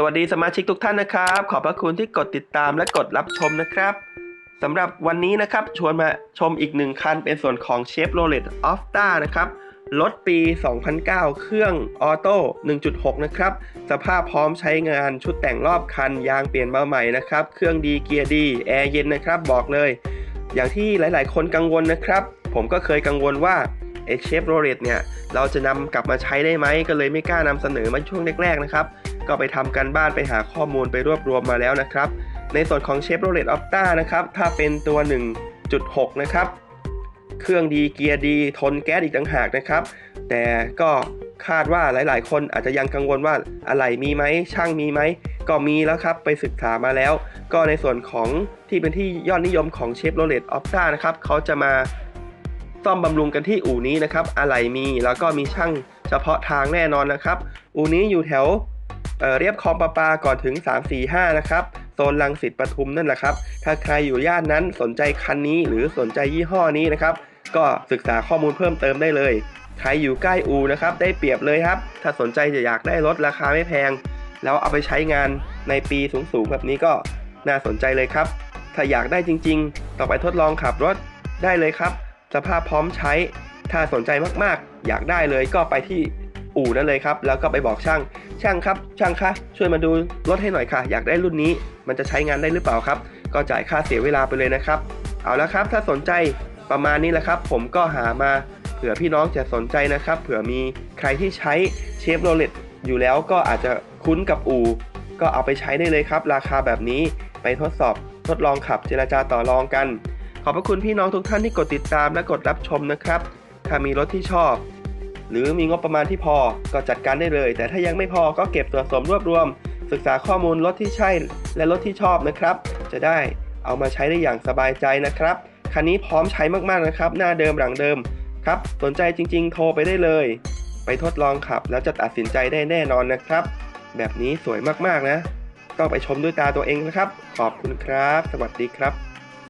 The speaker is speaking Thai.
สวัสดีสมาชิกทุกท่านนะครับ ขอบพระคุณที่กดติดตามและกดรับชมนะครับสำหรับวันนี้นะครับ ชวนมาชมอีกหนึ่งคันเป็นส่วนของ Chevrolet a f t a นะครับรถปี 2009 เครื่องออโต้ 1.6 นะครับ สภาพพร้อมใช้งานชุดแต่งรอบคัน ยางเปลี่ยนมาใหม่นะครับ เครื่องดีเกียร์ดี แอร์เย็นนะครับ บอกเลย อย่างที่หลายๆ คนกังวลนะครับ ผมก็เคยกังวลว่าไอเชฟโรเลตเนี่ย เราจะนำกลับมาใช้ได้ไหม ก็เลยไม่กล้านำเสนอมาช่วงแรกๆ นะครับ ก็ไปทำกันบ้านไปหาข้อมูลไปรวบรวมมาแล้วนะครับ ในส่วนของ Chevrolet Opta นะครับ ถ้าเป็นตัว 1.6 นะครับ เครื่องดีเกียร์ดี ทนแก๊สอีกต่างหากนะครับ แต่ก็คาดว่าหลาย ๆ คนอาจจะยังกังวลว่าอะไรมีไหมช่างมีไหม ก็มีแล้วครับ ไปศึกษามาแล้ว ก็ในส่วนของที่เป็นที่ยอดนิยมของ Chevrolet Opta นะครับเขาจะมาซ่อมบำรุงกันที่อู่นี้นะครับ อะไรมีแล้วก็มีช่างเฉพาะทางแน่นอนนะครับ อู่นี้อยู่แถว เรียบคลองประปาก่อนถึง 345 นะครับ โซนลังสิตปทุมนั่นแหละครับ ถ้าใครอยู่ย่านนั้นสนใจคันนี้หรือสนใจยี่ห้อนี้นะครับ ก็ศึกษาข้อมูลเพิ่มเติมได้เลย ใครอยู่ใกล้อูนะครับ ได้เปรียบเลยครับ ถ้าสนใจจะอยากได้รถราคาไม่แพง แล้วเอาไปใช้งานในปีสูงๆแบบนี้ก็น่าสนใจเลยครับ ถ้าอยากได้จริง ๆ ต่อไปทดลองขับรถได้เลยครับ สภาพพร้อมใช้ ถ้าสนใจมากๆ อยากได้เลยก็ไปที่ อู่นั่นเลยครับ แล้วก็ไปบอกช่าง ช่างครับ ช่างคะช่วยมาดูรถให้หน่อยค่ะ อยากได้รุ่นนี้ มันจะใช้งานได้หรือเปล่าครับ ก็จ่ายค่าเสียเวลาไปเลยนะครับ เอาละครับ ถ้าสนใจประมาณนี้แหละครับ ผมก็หามาเผื่อพี่น้องจะสนใจนะครับ เผื่อมีใครที่ใช้เชฟโรเลตอยู่แล้วก็อาจจะคุ้นกับอู่ ก็เอาไปใช้ได้เลยครับ ราคาแบบนี้ไปทดสอบทดลองขับเจรจาต่อรองกัน ขอบพระคุณพี่น้องทุกท่านที่กดติดตามและกดรับชมนะครับ ถ้ามีรถที่ชอบ หรือมีงบประมาณที่พอก็จัดการได้เลย แต่ถ้ายังไม่พอก็เก็บสะสมรวบรวม ศึกษาข้อมูลรถที่ใช่และรถที่ชอบนะครับ จะได้เอามาใช้ได้อย่างสบายใจนะครับ คันนี้พร้อมใช้มากๆนะครับ หน้าเดิมหลังเดิมครับ สนใจจริง ๆ โทรไปได้เลย ไปทดลองขับ แล้วจะตัดสินใจได้แน่นอนนะครับ แบบนี้สวยมากๆนะ ต้องไปชมด้วยตาตัวเองนะครับ ขอบคุณครับ สวัสดีครับ